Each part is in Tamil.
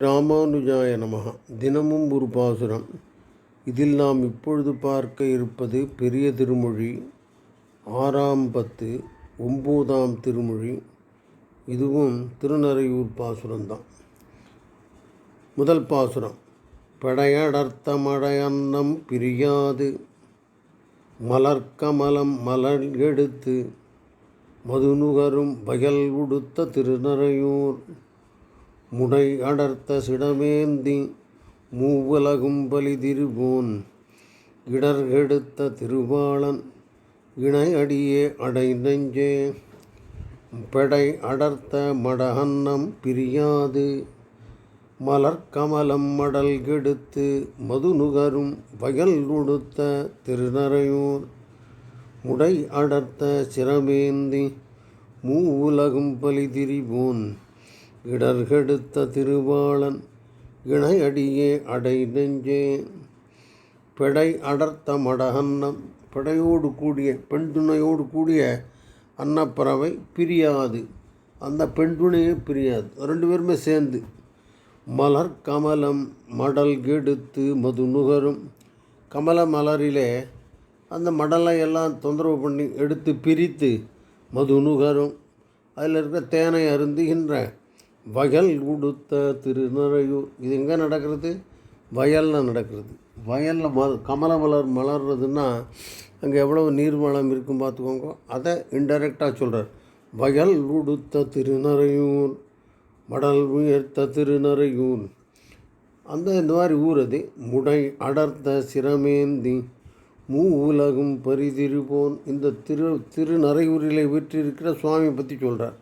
ராமானுஜாய நமகா தினமும் ஒரு பாசுரம். இதில் நாம் இப்பொழுது பார்க்க இருப்பது பெரிய திருமொழி. ஆறாம் பத்து ஒம்போதாம் திருமொழி. இதுவும் திருநறையூர் பாசுரம்தான். முதல் பாசுரம். படையடர்த்த மழையன்னம் பிரியாது. மலர்க்கமலம் மலர் எடுத்து மதுநுகரும் வயல் உடுத்த திருநறையூர். முடை அடர்த்த சிடமேந்தி மூவுலகும் பலிதிருவோன் இடர்கெடுத்த திருவாளன் இணை அடியே அடை நெஞ்சே பெடை அடர்த்த மடஹன்னம் பிரியாது. மலர்க்கமலம் மடல் கெடுத்து மது நுகரும் வயல் உடுத்த திருநறையூர். முடை அடர்த்த சிரமேந்தி மூ உலகும் பலி திரிவோன் இடர்கெடுத்த திருவாளன் இணையடியே அடை நெஞ்சே. பிடை அடர்த்த மடகன்னம் பிடையோடு கூடிய பெண் துணையோடு கூடிய அன்னப்பறவை பிரியாது. அந்த பெண் துணையே பிரியாது. ரெண்டு பேருமே சேர்ந்து மலர் கமலம் மடல் கெடுத்து மது நுகரும். கமல மலரிலே அந்த மடலை எல்லாம் தொந்தரவு பண்ணி எடுத்து பிரித்து மது நுகரும். அதில் இருக்க தேனை அருந்துகின்ற வயல் உடுத்த திருநறையூர் இது எங்கே நடக்கிறது? வயலில் நடக்கிறது. வயலில் ம கமல மலர் மலர்றதுன்னா அங்கே எவ்வளோ நீர்வளம் இருக்கும் பார்த்துக்கோங்க. அதை இன்டெரக்டாக சொல்கிறார் வயல் உடுத்த திருநறையூர் மடல் உயர்த்த திருநறையூர் அந்த இந்த மாதிரி ஊர் அது. முடை அடர்த்த சிரமேந்தி மூ உலகும் பரிதிருபோன் இந்த திரு திருநரையூரில் வெற்றி இருக்கிற சுவாமியை பற்றி சொல்கிறார்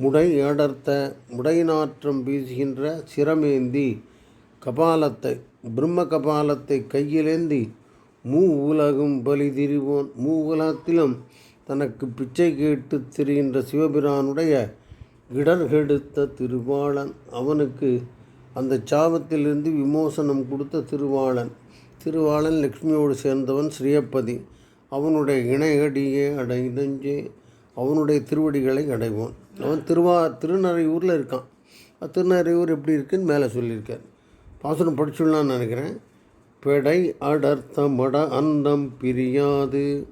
முடை அடர்த்த முடைநாற்றம் வீசுகின்ற சிரமேந்தி கபாலத்தை பிரம்ம கபாலத்தை கையிலேந்தி மூ உலகும் பலி திரிவோன். மூ உலகத்திலும் தனக்கு பிச்சை கேட்டு திரிகின்ற சிவபிரானுடைய இடர்கெடுத்த திருவாளன். அவனுக்கு அந்த சாபத்திலிருந்து விமோசனம் கொடுத்த திருவாளன். திருவாளன் லக்ஷ்மியோடு சேர்ந்தவன் ஸ்ரீயப்பதி. அவனுடைய இணையடியே அடைந்தஞ்சே அவனுடைய திருவடிகளை அடைவோன். அவன் திருவா திருநறையூரில் இருக்கான். திருநறையூர் எப்படி இருக்குன்னு மேலே சொல்லியிருக்கார். பாசனம் படிச்சுடலான்னு நினைக்கிறேன். பெடை அடர்த்த மட அந்தம் பிரியாது.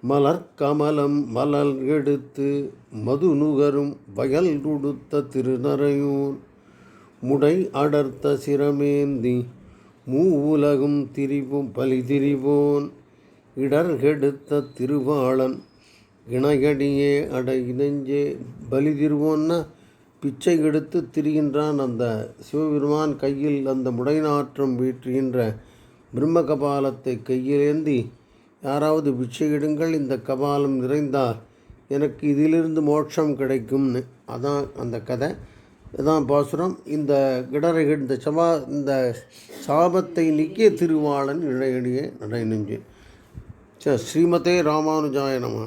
மலர் கமலம் மலர் எடுத்து மது நுகரும் வயல் கொடுத்த திருநறையூர். முடை அடர்த்த சிரமேந்தி மூ உலகும் திரிவும் பலி திரிவோன் இடர்கெடுத்த திருவாளன் இணையடியே அட இணைஞ்சே பலி திருவோன்னா பிச்சை எடுத்து திரிகின்றான் அந்த சிவபெருமான் கையில் அந்த முடைநாற்றம் வீற்றுகின்ற பிரம்ம கபாலத்தை கையிலேந்தி யாராவது பிச்சை எடுங்கள் இந்த கபாலம் நிறைந்தால் எனக்கு இதிலிருந்து மோட்சம் கிடைக்கும்னு. அதான் அந்த கதை. இதான் பாசுரம். இந்த கிடரை இந்த சபா இந்த சாபத்தை நீக்கிய திருவாளன் இழையடியே நடை நெஞ்சு ஸ்ரீமதே ராமானுஜாய நம.